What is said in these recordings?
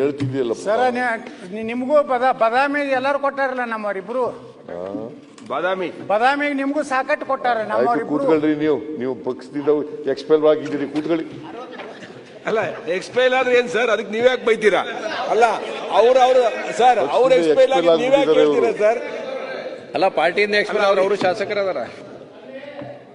ಹೇಳ್ತಿದ್ಯಲ್ಲ ಸರ ನಿಮಗೂ ಬದಾಮಿ ಬದಾಮಿಗೆ ಎಲ್ಲರೂ ಕೊಟ್ಟಾರಲ್ಲ ನಮ್ಮವರಿಬ್ರು ಬಾದಾಮಿ. ಬದಾಮಿಗೆ ನಿಮಗೂ ಸಾಕಟ್ಟು ಕೊಟ್ಟಾರ ನಮ್ಮವರಿಬ್ರು ಕೂತ್ಕೊಳ್ರಿ ನೀವು. ನೀವು ಪಕ್ಷದಿಂದ ಎಕ್ಸ್ಪೆಲ್ ಆಗಿದ್ದೀರಿ ಕೂತ್ಕೊಳ್ಳಿ. ಅಲ್ಲ ಎಕ್ಸ್ಪೈಲ್ ಆದ್ರೆ ಏನ್ ಸರ್? ಅದಕ್ಕೆ ನೀವ್ಯಾಕೆ ಬೈತೀರಾ? ಅಲ್ಲ ಅವ್ರ ಅವ್ರ ಸರ್ ಅವ್ರ ಎಕ್ಸ್ಪೈಲ್ ಆಗಿ ನೀವ್ ಯಾಕೆ ಹೇಳ್ತೀರಾ ಸರ್? ಅಲ್ಲ ಪಾರ್ಟಿಯಿಂದ ಎಕ್ಸ್ಪೈರ್ ಅವ್ರು ಅವರು ಶಾಸಕರದಾರ.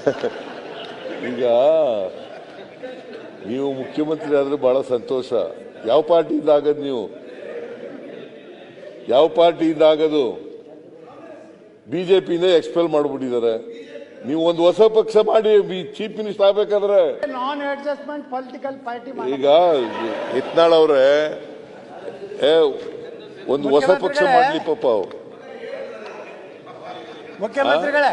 ಈಗ ನೀವು ಮುಖ್ಯಮಂತ್ರಿ ಆದ್ರೆ ಬಹಳ ಸಂತೋಷ. ಯಾವ ಪಾರ್ಟಿಯಿಂದ ಆಗದು ನೀವು? ಯಾವ ಪಾರ್ಟಿಯಿಂದ ಆಗದು ಬಿಜೆಪಿಯಿಂದ ಎಕ್ಸ್ಪೆಲ್ ಮಾಡಿಬಿಟ್ಟಿದ್ದಾರೆ. ನೀವು ಒಂದು ಹೊಸ ಪಕ್ಷ ಮಾಡಿ ಚೀಫ್ ಮಿನಿಸ್ಟರ್ ಆಗ್ಬೇಕಾದ್ರೆ. ನಾನ್ ಅಡ್ಜಸ್ಟ್ಮೆಂಟ್ ಪೊಲಿಟಿಕಲ್ ಪಾರ್ಟಿ ಈಗ ಇತ್ನಾಳ್ ಅವ್ರೆ ಏ ಒಂದು ಹೊಸ ಪಕ್ಷ ಮಾಡಲಿ ಮಾಡ್ಲಿ ಪಾಪ ಅವ್ರು. ಮುಖ್ಯಮಂತ್ರಿಗಳೇ.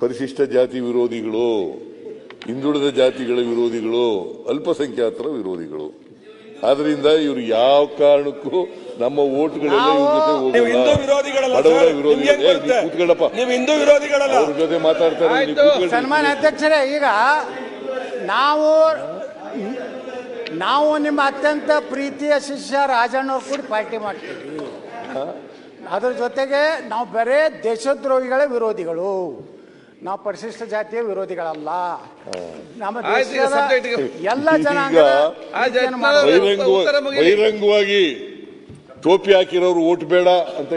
ಪರಿಶಿಷ್ಟ ಜಾತಿ ವಿರೋಧಿಗಳು ಹಿಂದುಳಿದ ಜಾತಿಗಳ ವಿರೋಧಿಗಳು ಅಲ್ಪಸಂಖ್ಯಾತರ ವಿರೋಧಿಗಳು. ಆದ್ರಿಂದ ಇವರು ಯಾವ ಕಾರಣಕ್ಕೂ ನಮ್ಮ ಓಟ್ಗಳೆಲ್ಲ ಇವ್ರ ಜೊತೆ ಹೋಗಲ್ಲ. ಬಡವರ ಕೂತ್ಕೊಳ್ಳಪ್ಪ. ನೀವು ಹಿಂದೂ ವಿರೋಧಿಗಳಲ್ಲ. ಅವ್ರ ಮಾತಾಡ್ತಾರೆ ನೀವು ಆಯ್ತು. ಕೂತ್ಕೊಳ್ಳಿ. ಸನ್ಮಾನ್ಯ ಅಧ್ಯಕ್ಷರೇ ಈಗ ನಾವು ನಾವು ನಿಮ್ಮ ಅತ್ಯಂತ ಪ್ರೀತಿಯ ಶಿಷ್ಯ ರಾಜಣ್ಣ ಕೂಡ ಪಾರ್ಟಿ ಮಾಡ್ತೀವಿ ಅದ್ರ ಜೊತೆಗೆ ನಾವು ಬರೇ ದೇಶದ್ರೋಹಿಗಳ ವಿರೋಧಿಗಳು. ನಾವು ಪರಿಶಿಷ್ಟ ಜಾತಿಯ ವಿರೋಧಿಗಳಲ್ಲ. ನಮ್ಮ ಆಯ್ತು, ಈಗ ದೇಶದ subject ಗೆ- ಎಲ್ಲ ಈಗ ಜನಾಂಗದ ಬಹಿರಂಗವ- ಬಹಿರಂಗವಾಗಿ ಟೋಪಿ ಹಾಕಿರೋರು ಓಟ್ ಬೇಡ ಅಂತ